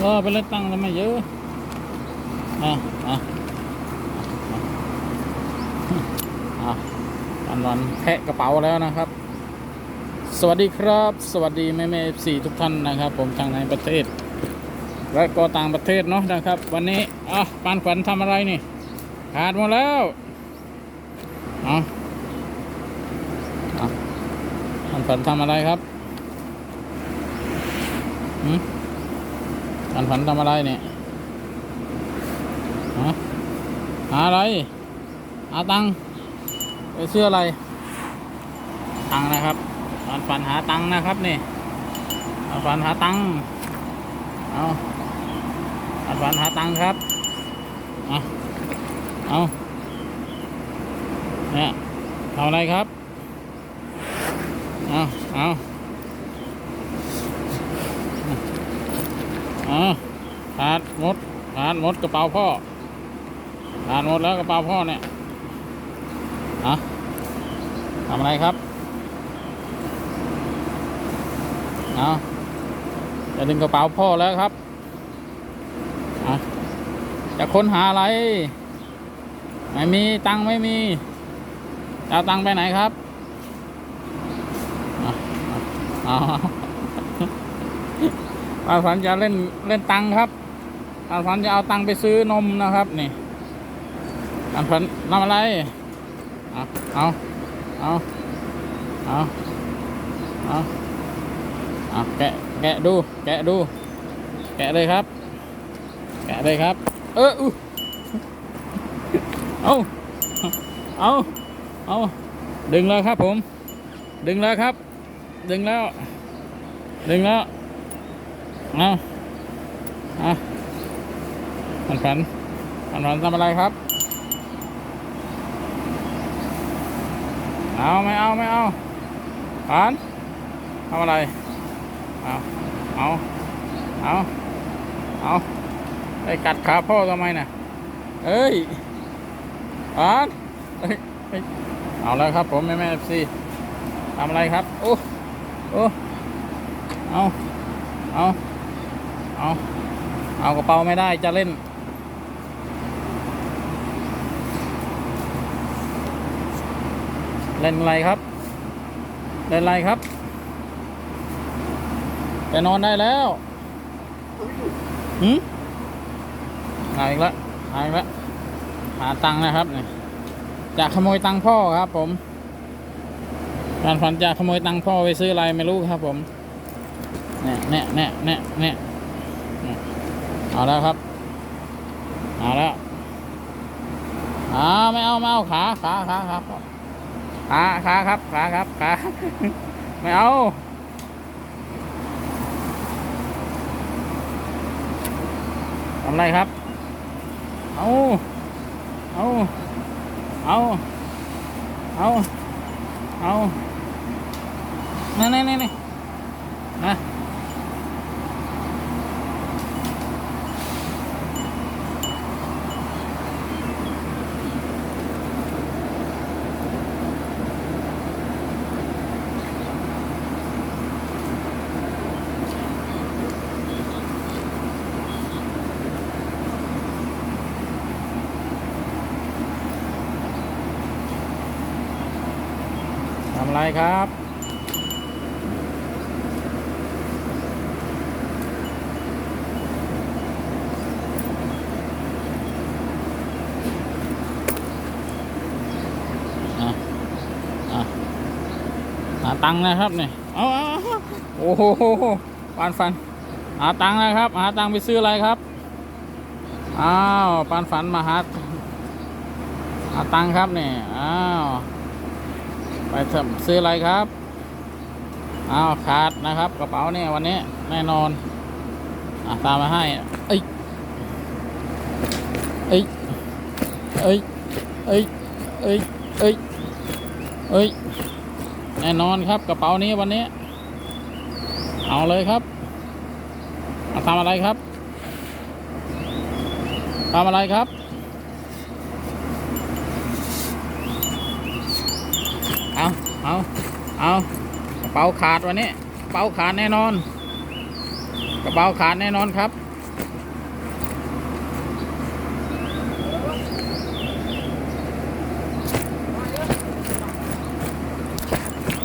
เออไปเล่นตังทำไมเยอะอะอะอะวันวันแพะกระเป๋าแล้วนะครับ สวัสดีครับ สวัสดีแม่แม่สี่ทุกท่านนะครับ ผมทางในประเทศ และก็ต่างประเทศเนาะนะครับ วันนี้อะปานขวัญทำอะไรนี่ ขาดหมดแล้วอาเอปานขวัญทำอะไรครับหืม ปานขวัญทำอะไรเนี่ยฮะหาอะไรหาตังไปซื้ออะไร ตังนะครับปานขวัญหาตังนะครับนี่ปานขวัญหาตังเอาปานขวัญหาตังค์ครับเอาเอาเนี่ยทำอะไรครับ เอาเอา เอาขาดหมดขาดหมดกระเป๋าพ่อขาดหมดแล้วกระเป๋าพ่อเนี่ยอะทำอะไรครับ เอาจะดึงกระเป๋าพ่อแล้วครับอะจะค้นหาอะไร ไม่มีตังไม่มีจะตังไปไหนครับ เอาเอาเอาป้าฝันจะเล่นเล่นตังครับป้าฝันจะเอาตังไปซื้อนมนะครับนี่ป้าฝันทำอะไรเอาเอาเอาเอาเอาอะแกะแกะดู แกะดู แกะเลยครับ แกะเลยครับ เออเอาเอาเอาดึงแล้วครับผม ดึงแล้วครับ ดึงแล้ว ดึงแล้ว เอาเอาผันผันผันผันทำอะไรครับ เอาไม่เอาไม่เอาผันทำอะไร เอาเอาเอาเอาไปกัดขาพ่อทำไมน่ะเอ้ยอ่านเอ้ยเอ้ยเอาแล้วครับผมแม่แม่ซีทำอะไรครับ โอ้ โอ้ เอา เอา เอา เอากระเป๋าไม่ได้จะเล่น เล่นอะไรครับ เล่นอะไรครับจะนอนได้แล้วหืมหาอีกแล้วหาอีกแล้วหาตังค์นะครับเนี่ยจะขโมยตังค์พ่อครับ ผมการฝันจะขโมยตังค์พ่อไปซื้ออะไรไม่รู้ครับ ผมเนี่ยเนี่ยเนี่ยเนี่ยเนี่ยเนี่ย เอาแล้วครับ เอาแล้วอ่าไม่เอาไม่เอาขาขาขาขาขาขาครับขาครับขาไม่เอาทำไรครับ เอาเอาเอาเอาเอานี่นี่นี่ ทำไรครับอะอะหาตังค์นะครับเนี่ยเอาเอาเอาโอ้โหปานฝัน หาตังค์นะครับ หาตังค์ไปซื้ออะไรครับ อ้าวปานฝันมาหา หาตังค์ครับเนี่ย อ้าว ไปทำซื้ออะไรครับอ้าวขาดนะครับกระเป๋าเนี่ยวันนี้แน่นอนอะตามมาให้เอ้ยเอ้ยเอ้ยเอ้ยเอ้ยเอ้ยเอ้ยแน่นอนครับกระเป๋านี้วันนี้ เอาเลยครับทำอะไรครับทำอะไรครับ เอาเอากระเป๋าขาดวันนี้กระเป๋าขาดแน่นอน กระเป๋าขาดแน่นอนครับ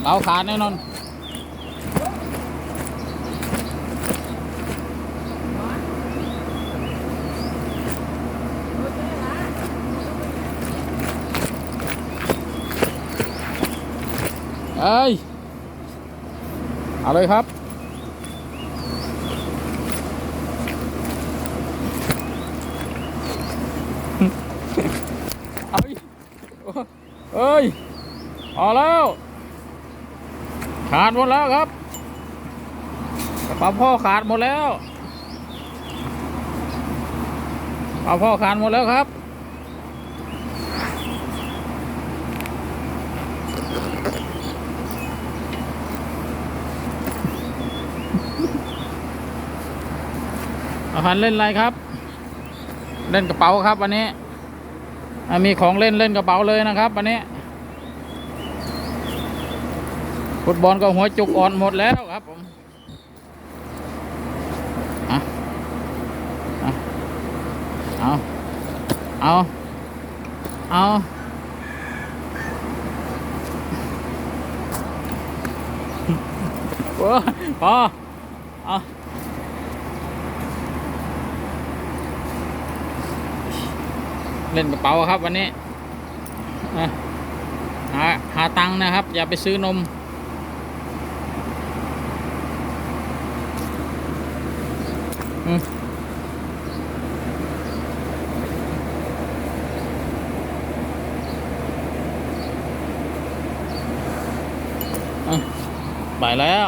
เป๋าขาดแน่นอน อ้ย เอาเลยครับ เอ้ยเอ้ยพอแล้วขาดหมดแล้วครับกระเป๋าพ่อขาดหมดแล้วกระเป๋าพ่อขาดหมดแล้วครับ อาหารเล่นอะไรครับ เล่นกระเป๋าครับวันนี้มีของเล่นเล่นกระเป๋าเลยนะครับวันนี้ฟุตบอลก็หัวจุกอ่อนหมดแล้วครับผมเอาเอาเอาโอ้พอเอา เล่นกระเป๋าครับวันนี้หาหาตังค์นะครับ อย่าไปซื้อนมอืมอะไปแล้ว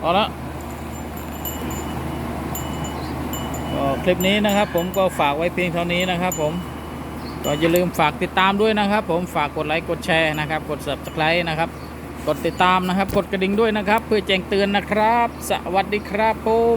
พอแล้วก็ คลิปนี้นะครับ ผมก็ฝากไว้เพียงเท่านี้นะครับ ผมก็อย่าลืมฝากติดตามด้วยนะครับ ผมฝากกดไลค์กดแชร์นะครับ กด subscribe นะครับ กดติดตามนะครับ กดกระดิ่งด้วยนะครับ เพื่อแจ้งเตือนนะครับ สวัสดีครับผม